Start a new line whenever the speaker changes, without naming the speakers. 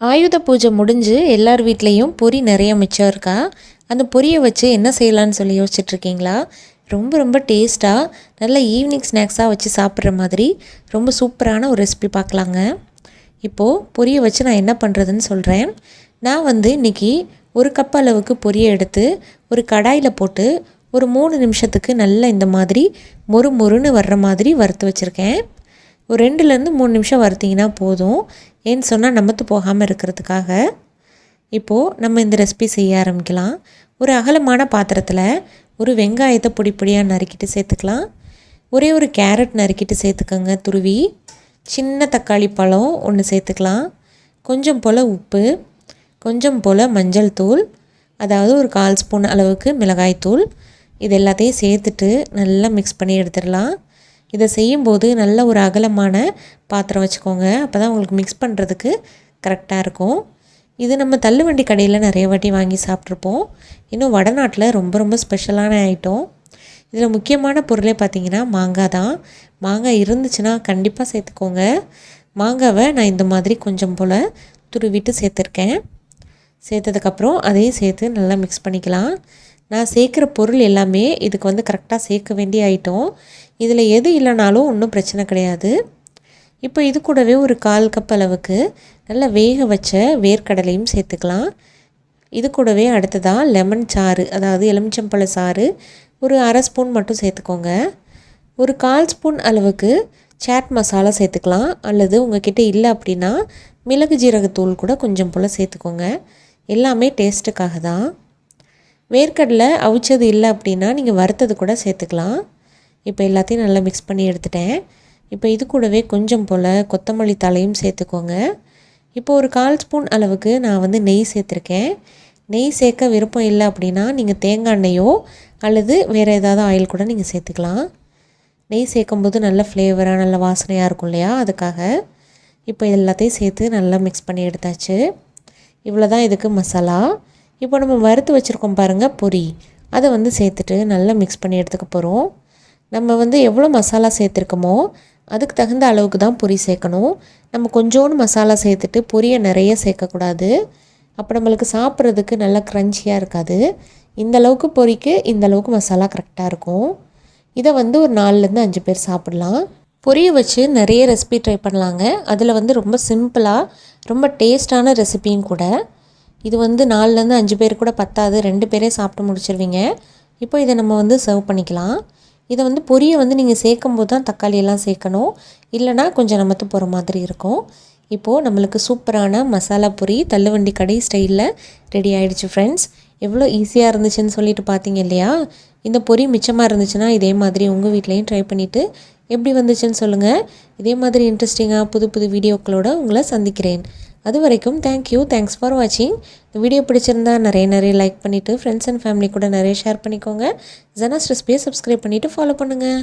ஆயுத பூஜை முடிஞ்சு எல்லார் வீட்லேயும் பொரி நிறைய மிச்சம் இருக்கா? அந்த பொரியை வச்சு என்ன செய்யலான்னு சொல்லி யோசிச்சுட்ருக்கீங்களா? ரொம்ப ரொம்ப டேஸ்ட்டாக நல்ல ஈவினிங் ஸ்நாக்ஸாக வச்சு சாப்பிட்ற மாதிரி ரொம்ப சூப்பரான ஒரு ரெசிபி பார்க்கலாங்க. இப்போது பொரியை வச்சு நான் என்ன பண்ணுறதுன்னு சொல்கிறேன் நான் வந்து இன்றைக்கி ஒரு கப் அளவுக்கு பொரியை எடுத்து ஒரு கடாயில் போட்டு ஒரு மூணு நிமிஷத்துக்கு நல்லா இந்த மாதிரி மொறு மொறுன்னு வர்ற மாதிரி வறுத்து வச்சுருக்கேன். ஒரு ரெண்டுலேருந்து மூணு நிமிஷம் வறுத்திங்கன்னா போதும். ஏன்னு சொன்னால் நமத்து போகாமல் இருக்கிறதுக்காக. இப்போது நம்ம இந்த ரெசிபி செய்ய ஆரம்பிக்கலாம். ஒரு அகலமான பாத்திரத்தில் ஒரு வெங்காயத்தை பொடி பொடியாக நறுக்கிட்டு சேர்த்துக்கலாம். ஒரே ஒரு கேரட் நறுக்கிட்டு சேர்த்துக்கோங்க துருவி. சின்ன தக்காளி பழம் ஒன்று சேர்த்துக்கலாம். கொஞ்சம் போல் உப்பு கொஞ்சம் போல் மஞ்சள் தூள் அதாவது ஒரு கால் ஸ்பூன் அளவுக்கு மிளகாய் தூள் இது எல்லாத்தையும் சேர்த்துட்டு நல்லா மிக்ஸ் பண்ணி எடுத்துடலாம். இதை செய்யும்போது நல்ல ஒரு அகலமான பாத்திரம் வச்சுக்கோங்க. அப்போ தான் உங்களுக்கு மிக்ஸ் பண்ணுறதுக்கு கரெக்டாக இருக்கும். இது நம்ம தள்ளுவண்டி கடையில் நிறைய வாட்டி வாங்கி சாப்பிட்ருப்போம் இன்னும் வடநாட்டில் ரொம்ப ரொம்ப ஸ்பெஷலான ஐட்டம் இதில் முக்கியமான பொருளே பார்த்திங்கன்னா மாங்காய் தான். மாங்காய் இருந்துச்சுன்னா கண்டிப்பாக சேர்த்துக்கோங்க. மாங்காவை நான் இந்த மாதிரி கொஞ்சம் போல் துருவிட்டு சேர்த்துருக்கேன். சேர்த்ததுக்கப்புறம் அதையும் சேர்த்து நல்லா மிக்ஸ் பண்ணிக்கலாம். நான் சேர்க்குற பொருள் எல்லாமே இதுக்கு வந்து கரெக்டாக சேர்க்க வேண்டிய ஐட்டம் இதில் எது இல்லைனாலும் ஒன்றும் பிரச்சனை கிடையாது. இப்போ இது கூடவே ஒரு கால் கப் அளவுக்கு நல்லா வேக வச்ச வேர்க்கடலையும் சேர்த்துக்கலாம். இது கூடவே அடுத்ததாக லெமன் சாறு அதாவது எலுமிச்சம்பழ சாறு ஒரு அரை ஸ்பூன் மட்டும் சேர்த்துக்கோங்க. ஒரு கால் ஸ்பூன் அளவுக்கு சாட் மசாலா சேர்த்துக்கலாம். அல்லது உங்ககிட்ட இல்லை அப்படின்னா மிளகு ஜீரகத்தூள் கூட கொஞ்சம் போல் சேர்த்துக்கோங்க. எல்லாமே டேஸ்ட்டுக்காக தான் வேர்க்கடலை அவிச்சது இல்லை அப்படின்னா நீங்கள் வறுத்தது கூட சேர்த்துக்கலாம். இப்போ எல்லாத்தையும் நல்லா மிக்ஸ் பண்ணி எடுத்துட்டேன். இப்போ இது கூடவே கொஞ்சம் போல் கொத்தமல்லி தலையும் சேர்த்துக்கோங்க. இப்போ ஒரு கால் ஸ்பூன் அளவுக்கு நான் வந்து நெய் சேர்த்துருக்கேன். நெய் சேர்க்க விருப்பம் இல்லை அப்படின்னா நீங்கள் தேங்காய் எண்ணெயோ அல்லது வேறு ஏதாவது ஆயில் கூட நீங்கள் சேர்த்துக்கலாம். நெய் சேர்க்கும்போது நல்ல ஃப்ளேவராக நல்ல வாசனையாக இருக்கும் இல்லையா? அதுக்காக இப்போ எல்லாத்தையும் சேர்த்து நல்லா மிக்ஸ் பண்ணி எடுத்தாச்சு. இவ்வளோ தான் இதுக்கு மசாலா. இப்போ நம்ம வறுத்து வச்சுருக்கோம் பாருங்கள் பொரி. அதை வந்து சேர்த்துட்டு நல்லா மிக்ஸ் பண்ணி எடுத்துக்க போகிறோம் நம்ம வந்து எவ்வளோ மசாலா சேர்த்துருக்கோமோ அதுக்கு தகுந்த அளவுக்கு தான் பொரி சேர்க்கணும். நம்ம கொஞ்சோண்டு மசாலா சேர்த்துட்டு பொரியை நிறைய சேர்க்கக்கூடாது. அப்போ நம்மளுக்கு சாப்பிட்றதுக்கு நல்லா க்ரன்ச்சியாக இருக்காது. இந்த அளவுக்கு பொரிக்கு இந்த அளவுக்கு மசாலா கரெக்டாக இருக்கும். இதை வந்து ஒரு நாலுலேருந்து அஞ்சு பேர் சாப்பிட்லாம். பொரியை வச்சு நிறைய ரெசிபி ட்ரை பண்ணலாங்க. அதில் வந்து ரொம்ப சிம்பிளாக ரொம்ப டேஸ்டான ரெசிபியும் கூட இது வந்து நாலுலேருந்து அஞ்சு பேர் கூட பத்தாது. ரெண்டு பேரே சாப்பிட்டு முடிச்சிருவீங்க. இப்போ இதை நம்ம வந்து சர்வ் பண்ணிக்கலாம். இதை வந்து பொரியை வந்து நீங்கள் சேர்க்கும் போது தான் தக்காளி எல்லாம் சேர்க்கணும். இல்லைனா கொஞ்சம் நமத்து போகிற மாதிரி இருக்கும். இப்போது நம்மளுக்கு சூப்பரான மசாலா பொரி தள்ளுவண்டி கடை ஸ்டைலில் ரெடி ஆகிடுச்சு ஃப்ரெண்ட்ஸ் எவ்வளோ ஈஸியாக இருந்துச்சுன்னு சொல்லிட்டு பார்த்தீங்க இல்லையா? இந்த பொரி மிச்சமாக இருந்துச்சுன்னா இதே மாதிரி உங்கள் வீட்லேயும் ட்ரை பண்ணிவிட்டு எப்படி வந்துச்சுன்னு சொல்லுங்கள் இதே மாதிரி இன்ட்ரெஸ்டிங்காக புது புது வீடியோக்களோடு உங்களை சந்திக்கிறேன். அது வரைக்கும் தேங்க்யூ தேங்க்ஸ் ஃபார் வாட்சிங் இந்த வீடியோ பிடிச்சிருந்தா நிறைய நிறைய லைக் பண்ணிவிட்டு ஃப்ரெண்ட்ஸ் அண்ட் ஃபேமிலி கூட நிறைய ஷேர் பண்ணிக்கோங்க. ஜனாஸ் ரெசிபியை சப்ஸ்கிரைப் பண்ணிவிட்டு ஃபாலோ பண்ணுங்கள்